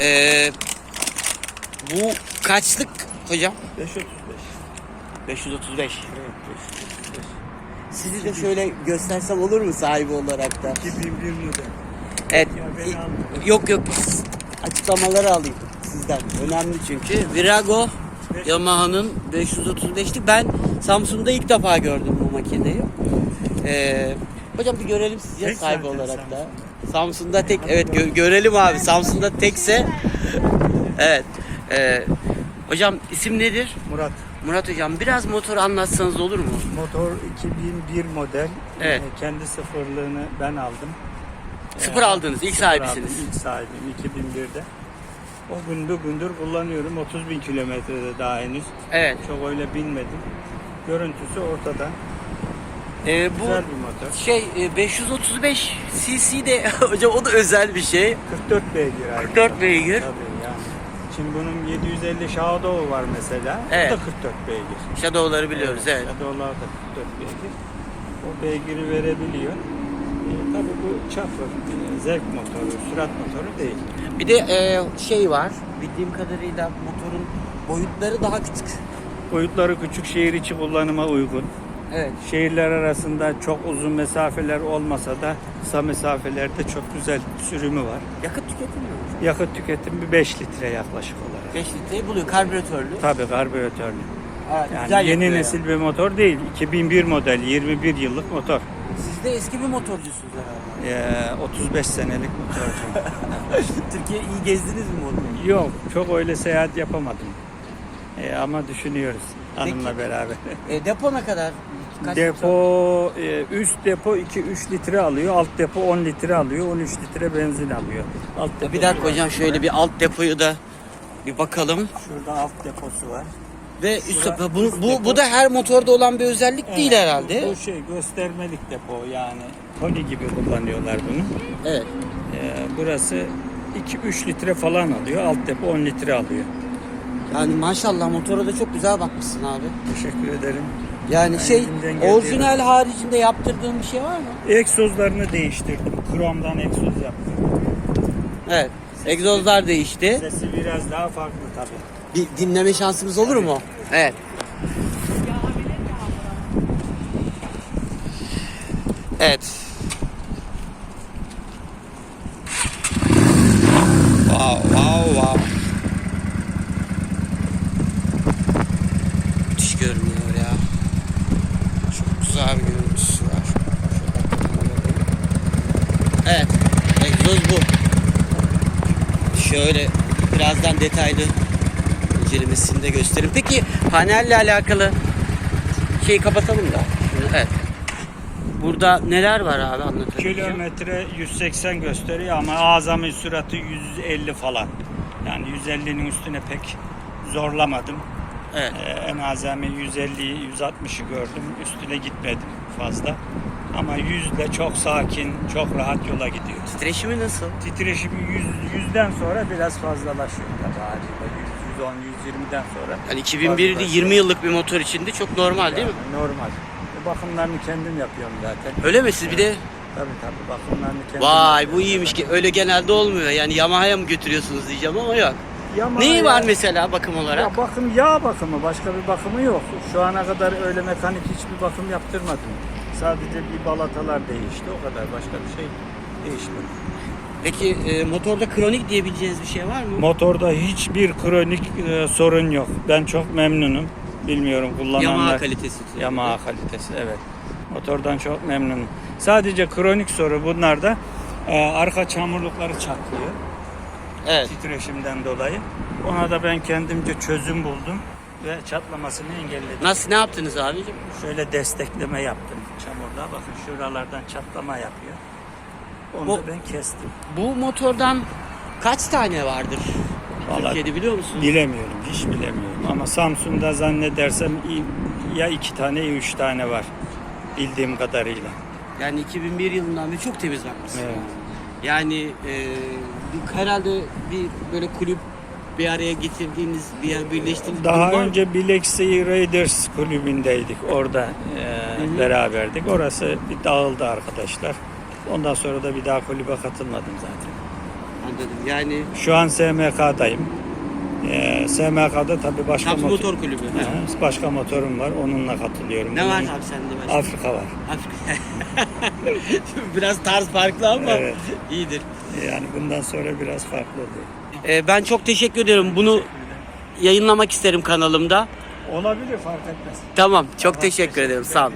Ee, bu kaçlık hocam? 535. 535. Evet 535. Sizi de şöyle göstersem olur mu sahibi olarak da? 2001 model. Evet. Ya. Yok yok. Açıklamaları alayım sizden. Önemli çünkü. Virago Yamaha'nın 535'lik. Ben Samsun'da ilk defa gördüm bu makineyi. Ee, hocam bir görelim sizce Tek sahibi olarak da. Samsun'da. Tek. Evet gö- görelim abi. Samsun'da tekse. Evet. Ee, hocam isim nedir? Murat. Murat hocam biraz motor anlatsanız olur mu? Motor 2001 model. Evet. Ee, kendi sıfırlığını ben aldım. Sıfır Ee, aldınız, ilk sıfır sahibisiniz. aldım, İlk sahibim 2001'de. O gün bugündür kullanıyorum. 30 bin kilometrede daha henüz. Evet. Çok öyle binmedim. Görüntüsü ortada. Ee, bu Güzel bir motor. şey e, 535 cc de hocam o da özel bir şey. 44 beygir. ayrıca. 44 beygir. Tabii yani. Şimdi bunun 750 Shadow var mesela. Evet. O da 44 beygir. Shadow'ları biliyoruz evet. Shadow'lar da 44 beygir. O beygiri verebiliyor. E, tabii bu çapır, e, zevk motoru, sürat motoru değil. Bir de e, şey var. Bildiğim kadarıyla motorun boyutları daha küçük. Boyutları küçük şehir içi kullanıma uygun. Evet. Şehirler arasında çok uzun mesafeler olmasa da kısa mesafelerde çok güzel sürümü var. Yakıt tüketimi mi? Yakıt tüketimi 5 litre yaklaşık olarak. 5 litreyi buluyor karbüratörlü. Tabii karbüratörlü. Evet, Yani güzel yeni yakıyor nesil bir motor değil. 2001 model, 21 yıllık motor. Siz de eski bir motorcusunuz herhalde. Ee, 35 senelik motorcuyum. Türkiye iyi gezdiniz mi motoru? Yok, çok öyle seyahat yapamadım. Ee, ama düşünüyoruz hanımla Peki. beraber. E, depo ne kadar? Kaç depo, e, üst depo 2-3 litre alıyor, alt depo 10 litre alıyor, 13 litre benzin alıyor. Alt depo Bir dakika hocam şöyle bir alt depoyu da bir bakalım. Şurada alt deposu var. Ve üst Şura- depo. Bu, üst bu, depo. bu da her motorda olan bir özellik değil Evet, herhalde. Bu, bu şey göstermelik depo yani. Tony gibi kullanıyorlar bunu. Evet. Ee, burası 2-3 litre falan alıyor, alt depo 10 litre alıyor. Yani maşallah motora da çok güzel bakmışsın abi. Teşekkür ederim. Yani Ben şey orijinal haricinde yaptırdığın bir şey var mı? Egzozlarını değiştirdim. Kromdan egzoz yaptım. Evet. Egzozlar değişti. Sesi biraz daha farklı tabii. Bir dinleme şansımız olur mu? Evet. Evet. Güzel görüntüsü var. Evet. Egzoz bu. Şöyle birazdan detaylı incelemesini de göstereyim. Peki panelle alakalı şeyi kapatalım da. Evet. Burada neler var abi anlatabilir Kilometre 180 gösteriyor ama azami süratı 150 falan. Yani 150'nin üstüne pek zorlamadım. Evet. Ee, en azami 150'yi 160'ı gördüm. Üstüne gitmedim fazla. Ama 100 de çok sakin, çok rahat yola gidiyor. Titreşimi nasıl? Titreşim 100, 100'den sonra biraz fazlalaşıyor tabii haliyle. 100, 110, 120'den sonra. Yani 2001'de fazlalaşıyor. 20 yıllık bir motor içinde çok normal değil mi? Yani Normal. Bu bakımlarını kendim yapıyorum zaten. Öyle mi siz bir de? Tabii tabii bakımlarını kendim Vay bu iyiymiş ki öyle genelde olmuyor. Yani Yamaha'ya mı götürüyorsunuz diyeceğim ama yok. Yamaha Neyi var mesela bakım olarak? Ya bakım yağ bakımı başka bir bakımı yok. Şu ana kadar öyle mekanik hiçbir bakım yaptırmadım. Sadece bir balatalar değişti o kadar başka bir şey değişmedi. Peki e, motorda kronik diyebileceğiniz bir şey var mı? Motorda hiçbir kronik e, sorun yok. Ben çok memnunum. Bilmiyorum kullananlar. Yamaha kalitesi. Yamaha kalitesi evet. Motordan çok memnunum. Sadece kronik soru bunlarda e, arka çamurlukları çatlıyor. Evet. Titreşimden dolayı. Ona da ben kendimce çözüm buldum ve çatlamasını engelledim. Nasıl ne yaptınız abicim? Şöyle destekleme yaptım çamurda. Bakın şuralardan çatlama yapıyor. Onu Bu- da ben kestim. Bu motordan kaç tane vardır? Vallahi Türkiye'de biliyor musunuz? Bilemiyorum, hiç bilemiyorum. Ama Samsun'da zannedersem i- ya iki tane ya üç tane var. Bildiğim kadarıyla. Yani 2001 yılından beri çok temiz. Evet. Yani e, bir, herhalde bir böyle kulüp bir araya getirdiğiniz, bir yer birleştiğiniz Daha var mı? önce Bilexi Raiders kulübündeydik. Orada e, hı. beraberdik. Orası bir dağıldı arkadaşlar. Ondan sonra da bir daha kulübe katılmadım zaten. Anladım. Yani Şu an SMK'dayım. Ee, SMK'da tabii başka motor, Motor Kulübü. Hı, başka motorum var. Onunla katılıyorum. Ne var Bunun- abi sende başka? Afrika var. Afrika. Biraz tarz farklı ama Evet. iyidir. Yani bundan sonra biraz farklı oluyor. Ee, ben çok teşekkür ederim. Bunu yayınlamak isterim kanalımda. Olabilir fark etmez. Tamam. Çok teşekkür ederim. Sağ olun.